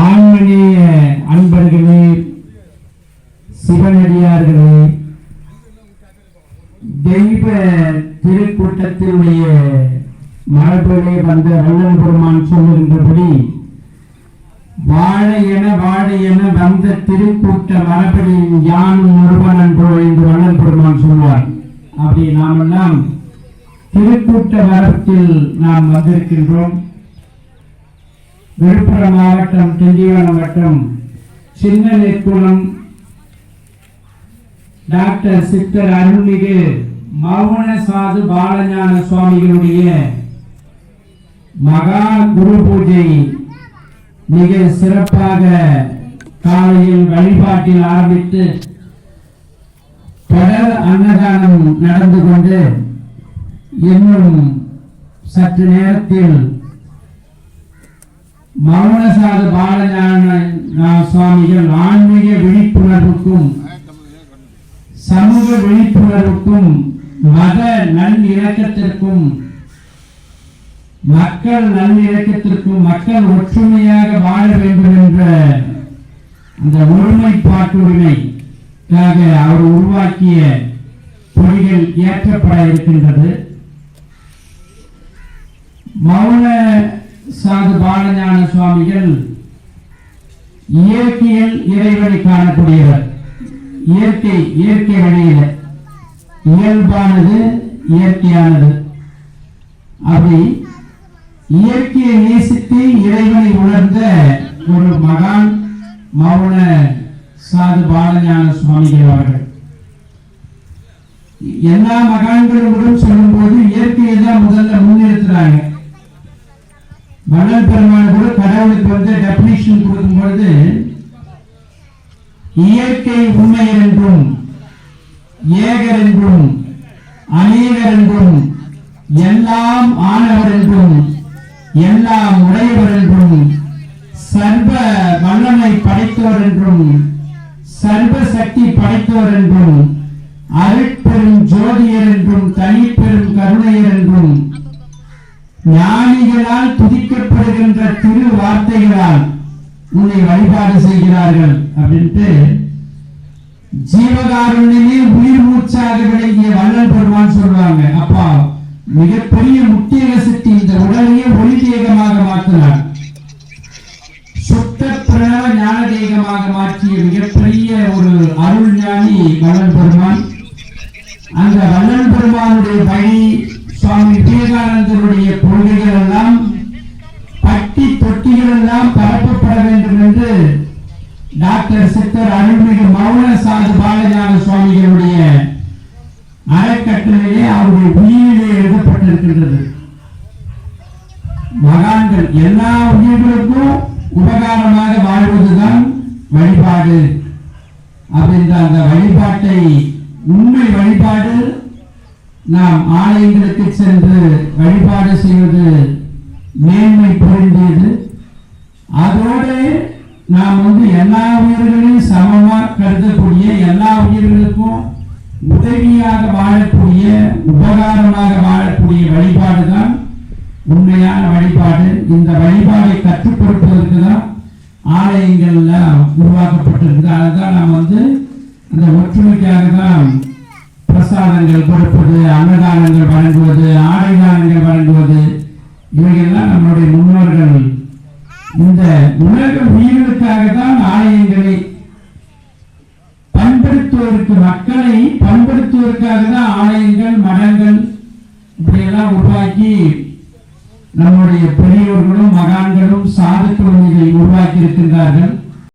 ஆன்மீக அன்பர்களே சிவனடியார்களே தெய்வ திருக்கூட்டத்தினுடைய மரபிலே வந்த வல்லல் பெருமான் சொல்லுகின்றபடி வாழ என வாழ என வந்த திருக்கூட்ட மரபடியின் யானும் ஒருவன் என்று வல்லல் பெருமான் சொல்வார். அப்படி நாமெல்லாம் திருக்கூட்ட மரத்தில் நாம் வந்திருக்கின்றோம். விழுப்புரம் மாவட்டம் திண்டிவனம் வட்டம் சின்னநெற்குளம் டாக்டர் சித்தர் அருள்மிகு மௌன சாது பாலஞான சுவாமிகளுடைய மகா குரு பூஜை மிக சிறப்பாக காலையில் வழிபாட்டில் ஆரம்பித்து தொடர் அன்னதானம் நடந்து கொண்டு இன்னும் சற்று நேரத்தில் மௌனசாத பாலஞான சுவாமிகள் ஆன்மீக விழிப்புணர்வுக்கும் சமூக விழிப்புணர்வுக்கும் மத நல்லிணக்கத்திற்கும் மக்கள் நல்லிணக்கத்திற்கும் மக்கள் ஒற்றுமையாக வாழ வேண்டும் என்ற அந்த ஒருமைப்பாட்டுரிமைக்காக அவர் உருவாக்கிய பொறிகள் ஏற்றப்பட இருக்கின்றது. மௌன சாது பாலஞான சுவாமிகள் இயற்கையில் இறைவனை காணக்கூடியவர். இயற்கை இயற்கை வழியில. இயல்பானது இயற்கையானது. அப்படி இயற்கையை நேசித்து இறைவனை உணர்ந்த ஒரு மகான் மௌன சாது பாலஞான சுவாமிகள் அவர்கள். எல்லா மகான்களும் சொல்லும்போது இயற்கையை தான் முதல்ல முன்னிறுத்துறாங்க. வள்ளல் பெருமான் கூட கடவுளுக்கு வந்து டெபினிஷன் கொடுக்கும் பொழுது இயற்கை உண்மை என்றும் ஏகர் என்றும் அநேகர் என்றும் எல்லாம் ஆனவர் என்றும் எல்லாம் உடையவர் என்றும் சர்வ வல்லமை படைத்தவர் என்றும் சர்வ சக்தி படைத்தவர் என்றும் அருட்பெரும் ஜோதியர் என்றும் ஞானிகளால் துதிக்கப்படுகின்ற திரு வார்த்தைகளால் உன்னை வழிபாடு செய்கிறார்கள் அப்படின்ட்டு ஜீவகாருண்யமே உயிர் மூச்சாக விளங்கிய வள்ளல் பெருமான் சொல்றாங்க அப்பா மிகப்பெரிய முக்கிய சக்தி இந்த உடலையே ஒளி தேகமாக மாற்றினார். சுத்த பிரணவ ஞான தேகமாக மாற்றிய மிகப்பெரிய ஒரு அருள் ஞானி வள்ளல் பெருமான். அந்த வள்ளல் பெருமானுடைய பணி சுவாமி விவேகானந்த டாக்டர் சித்தர் அருள்மிகு மௌன சாது பாலஞான சுவாமிகளுடைய அறக்கட்டளையே அவருடைய உயிரிலே எழுதப்பட்டிருக்கின்றது. மகான்கள் எல்லா உயிர்களுக்கும் உபகாரமாக வாழ்வதுதான் வழிபாடு. அப்படின்ற அந்த வழிபாட்டை உண்மை வழிபாடு நாம் ஆலயங்களுக்கு சென்று வழிபாடு செய்வது மேன்மை புரிந்தது அதோடு நாம் வந்து எல்லா உயிர்களையும் சமமாக கருதக்கூடிய எல்லா உயிர்களுக்கும் உதவியாக வாழக்கூடிய உபகாரமாக வாழக்கூடிய வழிபாடு தான் உண்மையான வழிபாடு. இந்த வழிபாடை கற்றுக் கொடுப்பதற்கு தான் ஆலயங்கள்ல உருவாக்கப்பட்டிருக்குது. அதுதான் நாம் வந்து அந்த ஒற்றுமைக்காக தான் பிரசாதங்கள் கொடுப்பது அன்னதானங்கள் வழங்குவது ஆடை தானங்கள் வழங்குவது இவைகள் நம்முடைய முன்னோர்கள் இந்த உலக ஆலயங்களை பண்படுத்துவதற்கு மக்களை பண்படுத்துவதற்காக தான் ஆலயங்கள் மடங்கள் இப்படியெல்லாம் உருவாக்கி நம்முடைய பெரியோர்களும் மகான்களும் சாதுக்களும் உருவாக்கி இருக்கின்றார்கள்